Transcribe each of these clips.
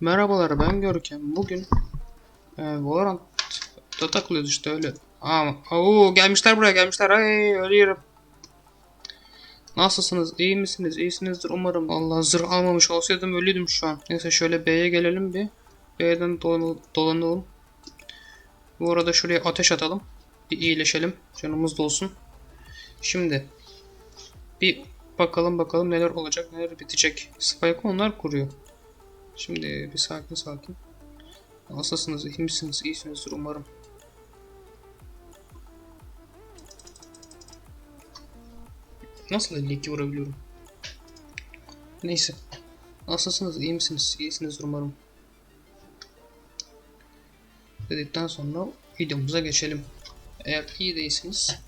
Merhabalar ben Görkem. Bugün e, Valorant'ta takılıyoruz işte öyle. Aa, oo, gelmişler buraya gelmişler. Ay ölüyorum. Nasılsınız? İyi misiniz? İyisinizdir umarım. Allah zırh almamış olsaydım ölüydüm şu an. Neyse şöyle B'ye gelelim bir. B'den dolan- dolanalım. Bu arada şuraya ateş atalım. Bir iyileşelim. Canımız dolsun. Şimdi bir bakalım bakalım neler olacak neler bitecek. Spike onlar kuruyor. Şimdi bir sakin sakin. Nasılsınız? iyi misiniz? İyisinizdir umarım. Nasıl 52 vurabiliyorum? Neyse. Nasılsınız? iyi misiniz? İyisinizdir umarım. Dedikten sonra videomuza geçelim. Eğer iyi değilsiniz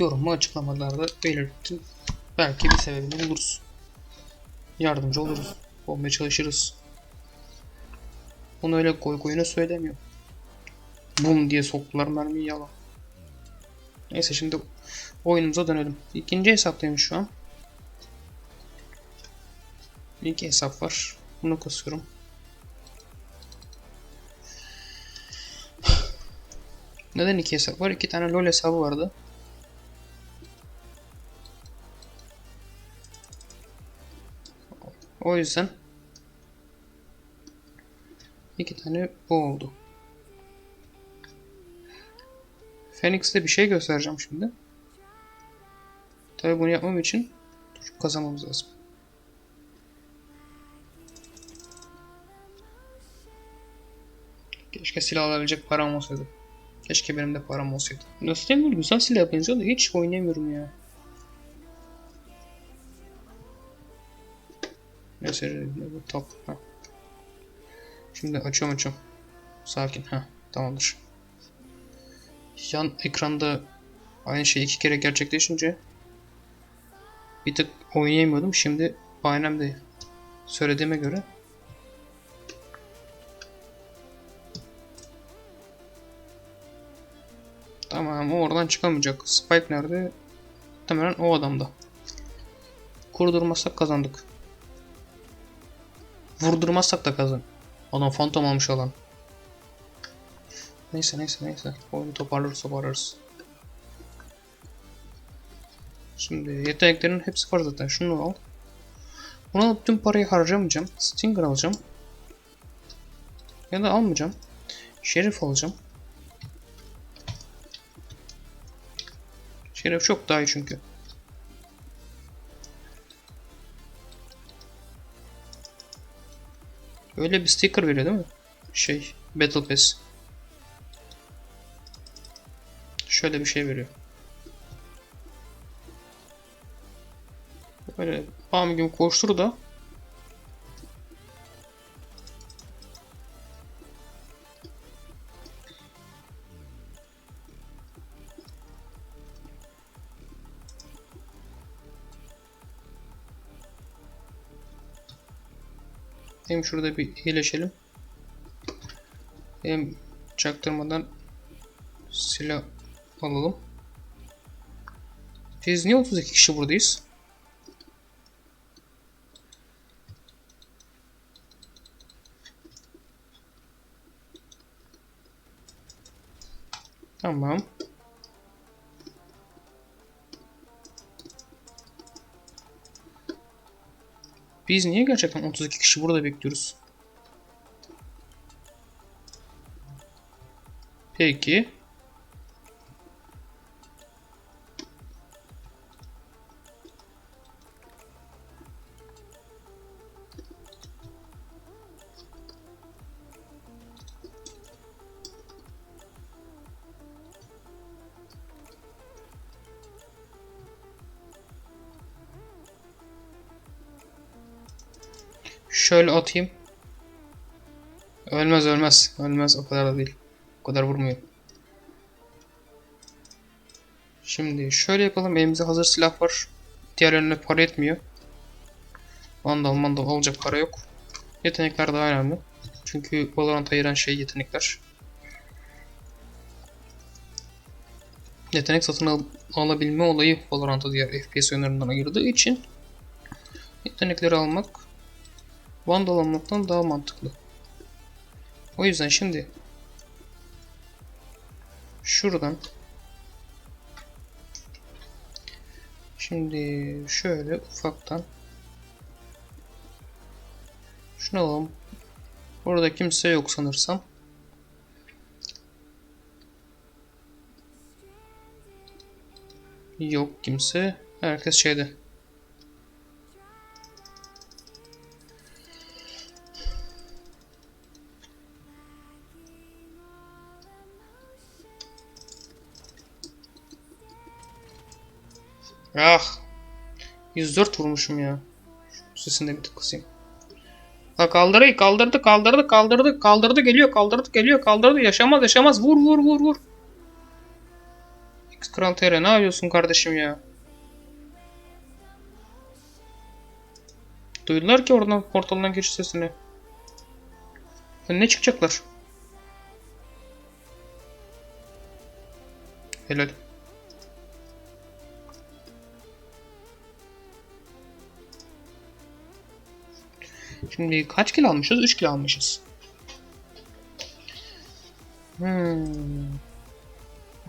yorumu açıklamalarda belirtin. Belki bir sebebini buluruz. Yardımcı oluruz. Olmaya çalışırız. Onu öyle koy koyuna söylemiyor. Bum diye soktular mermiyi yalan. Neyse şimdi oyunumuza dönelim. İkinci hesaptayım şu an. İki hesap var. Bunu kasıyorum. Neden iki hesap var? İki tane LoL hesabı vardı. O yüzden iki tane bu oldu. Phoenix'te bir şey göstereceğim şimdi. Tabi bunu yapmam için kazanmamız lazım. Keşke silah alabilecek param olsaydı. Keşke benim de param olsaydı. Nostalgia güzel silah benziyor da hiç oynayamıyorum ya. Neyse bu top. Ha. Şimdi açıyorum açıyorum. Sakin. Ha, tamamdır. Yan ekranda aynı şey iki kere gerçekleşince bir tık oynayamıyordum. Şimdi aynen de söylediğime göre Tamam o oradan çıkamayacak. Spike nerede? Muhtemelen o adamda. Kurdurmazsak kazandık. Vurdurmazsak da kazan. Adam fantom almış alan. Neyse neyse neyse. Oyunu toparlarız toparlarız. Şimdi yeteneklerin hepsi var zaten. Şunu al. Buna alıp tüm parayı harcamayacağım. Stinger alacağım. Ya da almayacağım. Şerif alacağım. Şerif çok daha iyi çünkü. Öyle bir sticker veriyor değil mi? Şey, Battle Pass. Şöyle bir şey veriyor. Böyle bam gibi koştur da Hem şurada bir iyileşelim. Hem çaktırmadan silah alalım. Biz niye 32 kişi buradayız? Tamam. Biz niye gerçekten 32 kişi burada bekliyoruz? Peki. Şöyle atayım. Ölmez ölmez. Ölmez o kadar da değil. O kadar vurmuyor. Şimdi şöyle yapalım. Elimizde hazır silah var. Diğerlerine para etmiyor. Mandal mandal alacak para yok. Yetenekler daha önemli. Çünkü Valorant ayıran şey yetenekler. yetenek satın al- alabilme olayı Valorant'ı diğer FPS oyunlarından ayırdığı için yetenekleri almak Vandal almaktan daha mantıklı. O yüzden şimdi şuradan şimdi şöyle ufaktan şunu alalım. Orada kimse yok sanırsam. Yok kimse. Herkes şeyde. Ah. 104 vurmuşum ya. Şu Sesini de bir tık kısayım. Ha kaldırı kaldırdı kaldırdı kaldırdı kaldırdı geliyor kaldırdı geliyor kaldırdı yaşamaz yaşamaz vur vur vur vur. X Kral TR ne yapıyorsun kardeşim ya? Duydular ki oradan portaldan giriş sesini. Önüne çıkacaklar. Helal. Şimdi kaç kilo almışız? 3 kilo almışız. Hmm.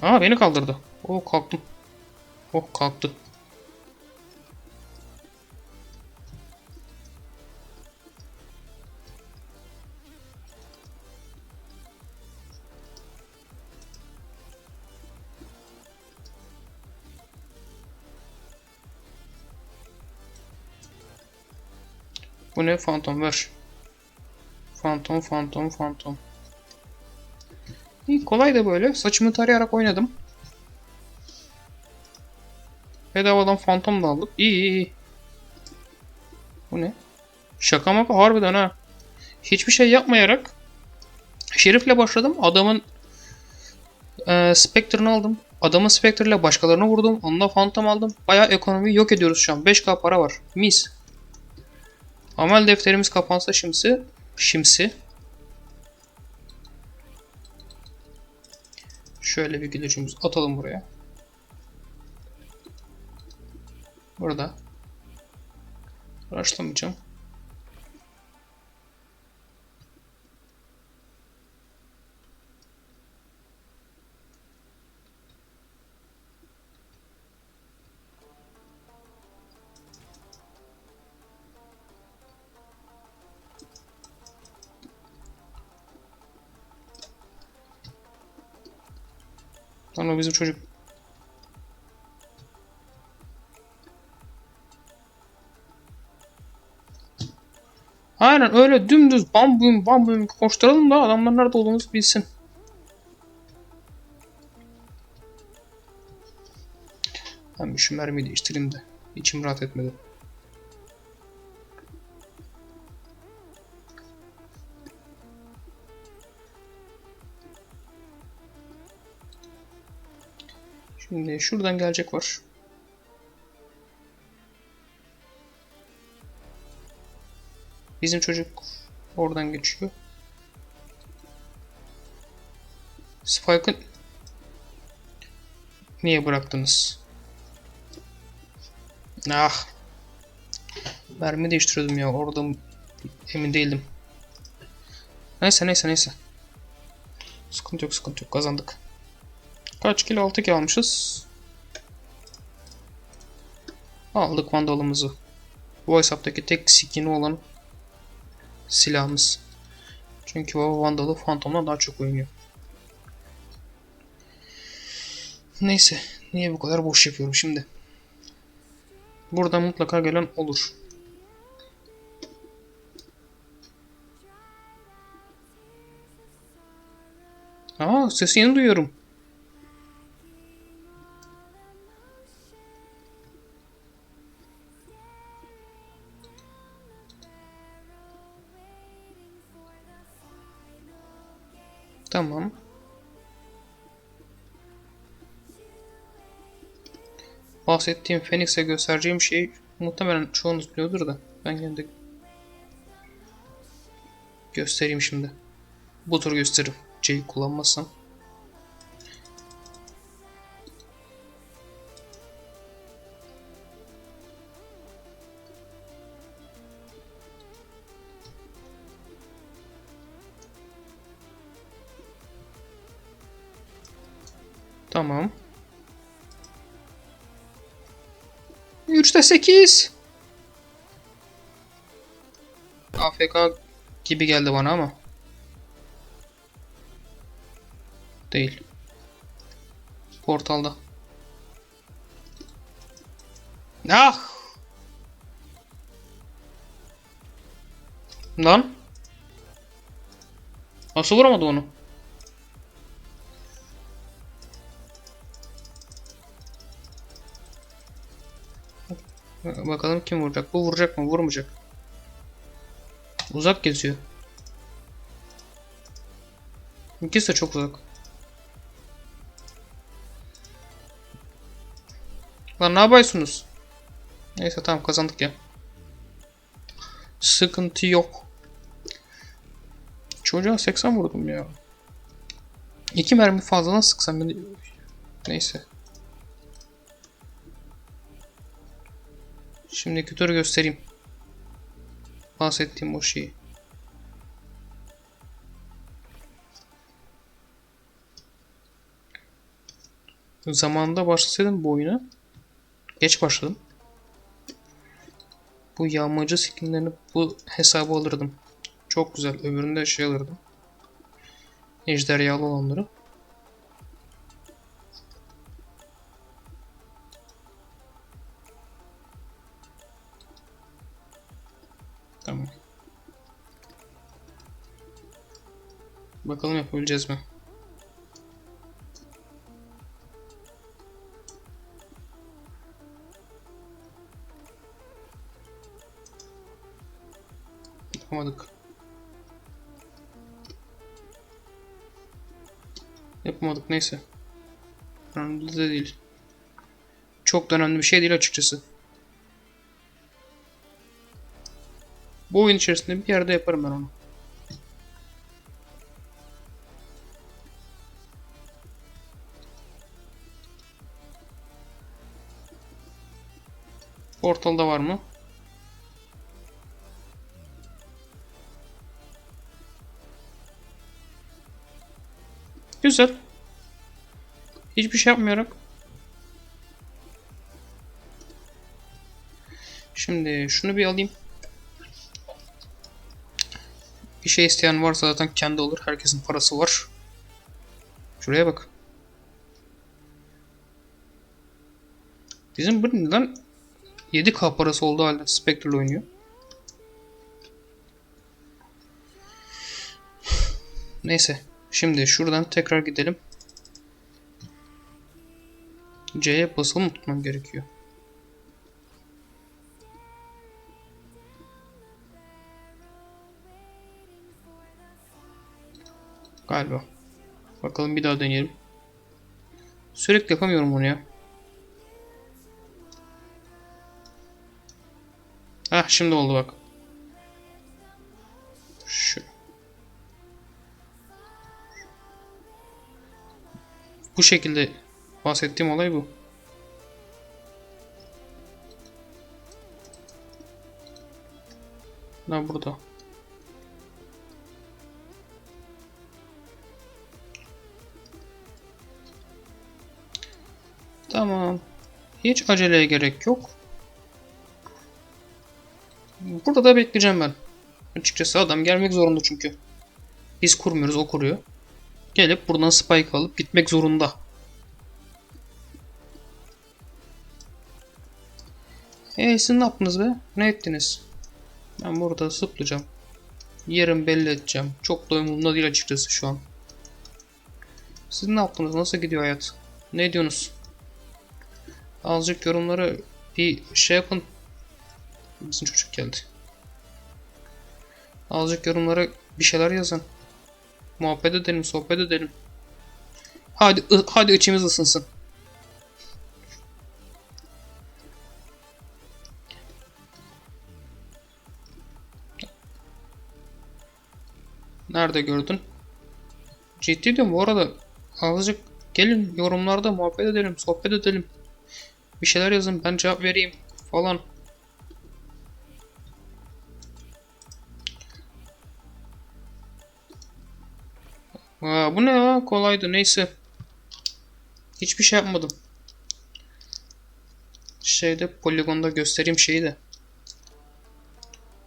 Aa beni kaldırdı. Oh kalktım. Oh kalktı. Bu ne? Phantom ver. Phantom, Phantom, Phantom. İyi kolay da böyle. Saçımı tarayarak oynadım. Bedavadan Phantom da aldık. İyi iyi iyi. Bu ne? Şaka maka harbiden ha. Hiçbir şey yapmayarak Şerif'le başladım. Adamın e, Spectre'ını aldım. Adamın Spectre'le başkalarını vurdum. Onunla Phantom aldım. Bayağı ekonomiyi yok ediyoruz şu an. 5k para var. Mis. Amel defterimiz kapansa şimsi. Şimsi. Şöyle bir gülücüğümüzü atalım buraya. Burada. Başlamayacağım. Bizim çocuk. Aynen öyle dümdüz bam bum bam bum koşturalım da adamlar nerede olduğumuzu bilsin. Ben şu mermiyi değiştireyim de. İçim rahat etmedi. Şuradan gelecek var. Bizim çocuk oradan geçiyor. Spike'ı niye bıraktınız? Ah. Mermi değiştiriyordum ya. Orada emin değildim. Neyse neyse neyse. Sıkıntı yok sıkıntı yok. Kazandık. Kaç kilo? 6 kilo almışız. Aldık vandalımızı. Bu hesaptaki tek skin'i olan silahımız. Çünkü o vandalı fantomla daha çok oynuyor. Neyse. Niye bu kadar boş yapıyorum şimdi? Burada mutlaka gelen olur. Aa sesini duyuyorum. Tamam. Bahsettiğim Phoenix'e göstereceğim şey muhtemelen çoğunuz biliyordur da ben de göstereyim şimdi. Bu tur gösteririm. C'yi kullanmazsam. Tamam. 3'te 8. AFK gibi geldi bana ama. Değil. Portalda. Ah! Lan. Nasıl vuramadı onu? Bakalım kim vuracak. Bu vuracak mı? Vurmayacak. Uzak geziyor. İkisi de çok uzak. Lan ne yapıyorsunuz? Neyse tamam kazandık ya. Sıkıntı yok. Çocuğa 80 vurdum ya. İki mermi fazladan sıksam. Neyse. Şimdi kütörü göstereyim. Bahsettiğim o şeyi. Zamanında başlasaydım bu oyuna. Geç başladım. Bu yağmacı skinlerini bu hesabı alırdım. Çok güzel. Öbüründe şey alırdım. Ejderhalı olanları. Bakalım yapabileceğiz mi? Yapamadık. Yapamadık neyse. Önemli de değil. Çok da önemli bir şey değil açıkçası. Bu oyun içerisinde bir yerde yaparım ben onu. Portalda var mı? Güzel. Hiçbir şey yapmıyorum. Şimdi şunu bir alayım. Bir şey isteyen varsa zaten kendi olur. Herkesin parası var. Şuraya bak. Bizim bu neden 7k parası olduğu halde Spectral oynuyor. Neyse. Şimdi şuradan tekrar gidelim. C'ye basılı mı tutmam gerekiyor? Galiba. Bakalım bir daha deneyelim. Sürekli yapamıyorum bunu ya. Hah şimdi oldu bak. Şu. Bu şekilde bahsettiğim olay bu. Ha burada. Tamam. Hiç aceleye gerek yok. Burada da bekleyeceğim ben. Açıkçası adam gelmek zorunda çünkü. Biz kurmuyoruz o kuruyor. Gelip buradan spike alıp gitmek zorunda. Eee siz ne yaptınız be? Ne ettiniz? Ben burada zıplayacağım. Yerim belli edeceğim. Çok da umurumda değil açıkçası şu an. Siz ne yaptınız? Nasıl gidiyor hayat? Ne diyorsunuz? Azıcık yorumları bir şey yapın. Bizim çocuk geldi. Azıcık yorumlara bir şeyler yazın. Muhabbet edelim, sohbet edelim. Hadi hadi içimiz ısınsın. Nerede gördün? Ciddi diyorum bu arada. Azıcık gelin yorumlarda muhabbet edelim, sohbet edelim. Bir şeyler yazın ben cevap vereyim falan. Bu ne ya? Kolaydı neyse. Hiçbir şey yapmadım. Şeyde poligonda göstereyim şeyi de.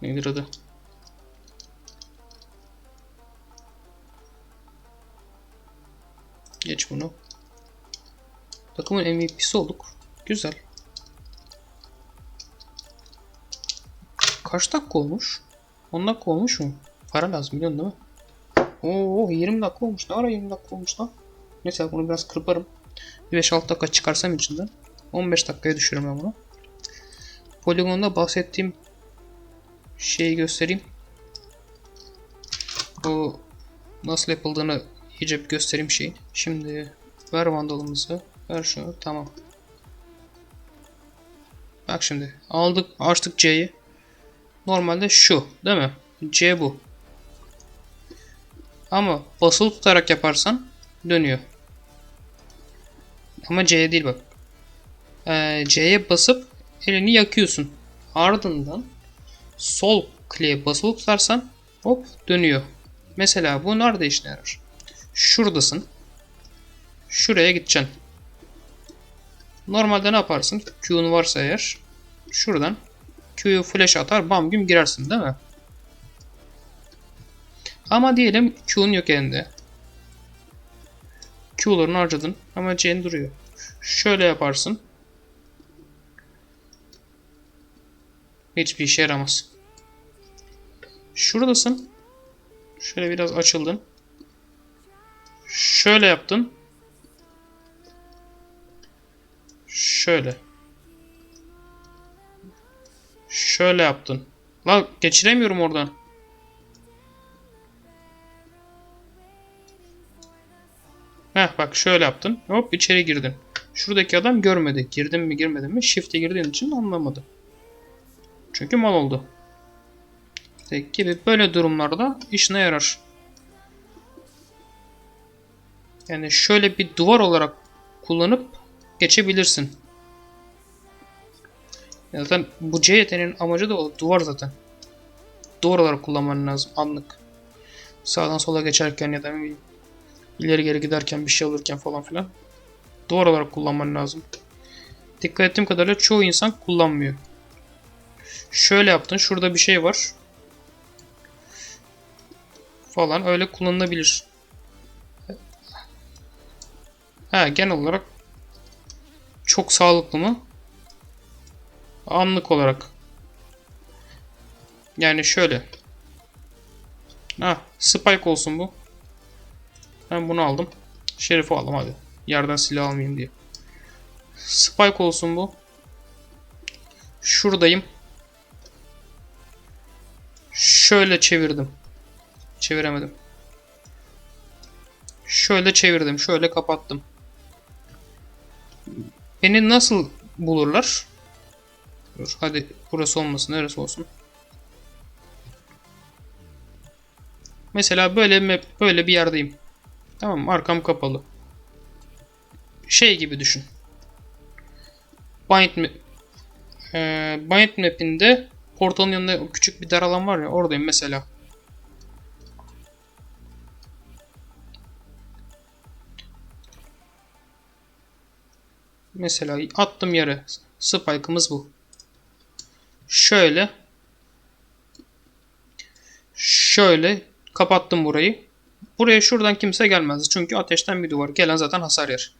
Nedir adı? Geç bunu. Takımın MVP'si olduk. Güzel. Kaç dakika olmuş? 10 dakika olmuş mu? Para lazım biliyorsun değil mi? Oo 20 dakika olmuş. Ne ara 20 dakika olmuş lan? Neyse bunu biraz kırparım. Bir 5-6 dakika çıkarsam içinden. 15 dakikaya düşürürüm ben bunu. Poligonda bahsettiğim şeyi göstereyim. Bu nasıl yapıldığını iyice bir göstereyim şeyin. Şimdi ver vandalımızı. Ver şunu. Tamam. Bak şimdi. Aldık. Açtık C'yi. Normalde şu. Değil mi? C bu. Ama basılı tutarak yaparsan dönüyor. Ama C'ye değil bak. Ee, C'ye basıp elini yakıyorsun. Ardından sol kliğe basılı tutarsan hop dönüyor. Mesela bu nerede işine yarar? Şuradasın. Şuraya gideceksin. Normalde ne yaparsın? Q'un varsa eğer şuradan Q'yu flash atar bam güm girersin değil mi? Ama diyelim Q'un yok elinde. Q'larını harcadın ama C'nin duruyor. Şöyle yaparsın. Hiçbir işe yaramaz. Şuradasın. Şöyle biraz açıldın. Şöyle yaptın. Şöyle. Şöyle yaptın. La geçiremiyorum oradan. Heh bak şöyle yaptın. Hop içeri girdin. Şuradaki adam görmedi. Girdim mi girmedim mi? Shift'e girdiğin için anlamadı. Çünkü mal oldu. İşte gibi böyle durumlarda işine yarar. Yani şöyle bir duvar olarak kullanıp geçebilirsin. Zaten bu C yeteneğinin amacı da o duvar zaten. Duvar olarak kullanman lazım anlık. Sağdan sola geçerken ya da ileri geri giderken bir şey alırken falan filan. Duvar olarak kullanman lazım. Dikkat ettiğim kadarıyla çoğu insan kullanmıyor. Şöyle yaptın. Şurada bir şey var. Falan öyle kullanılabilir. Ha genel olarak çok sağlıklı mı? Anlık olarak. Yani şöyle. Ha, spike olsun bu. Ben bunu aldım. Şerif'i aldım hadi. Yerden silah almayayım diye. Spike olsun bu. Şuradayım. Şöyle çevirdim. Çeviremedim. Şöyle çevirdim. Şöyle kapattım. Beni nasıl bulurlar? Dur hadi burası olmasın. Neresi olsun? Mesela böyle böyle bir yerdeyim. Tamam mı? Arkam kapalı. Şey gibi düşün. Bind, map, ee, Bind map'inde portalın yanında küçük bir dar alan var ya oradayım mesela. Mesela attım yere. Spike'ımız bu. Şöyle. Şöyle kapattım burayı. Buraya şuradan kimse gelmez. Çünkü ateşten bir duvar. Gelen zaten hasar yer.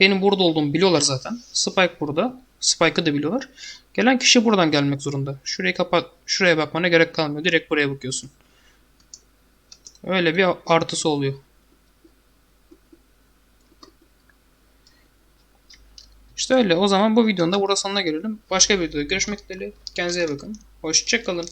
Benim burada olduğumu biliyorlar zaten. Spike burada. Spike'ı da biliyorlar. Gelen kişi buradan gelmek zorunda. Şurayı kapat. Şuraya bakmana gerek kalmıyor. Direkt buraya bakıyorsun. Öyle bir artısı oluyor. İşte öyle. O zaman bu videonun da burada sonuna gelelim. Başka bir videoda görüşmek dileğiyle. Kendinize bakın. Hoşçakalın.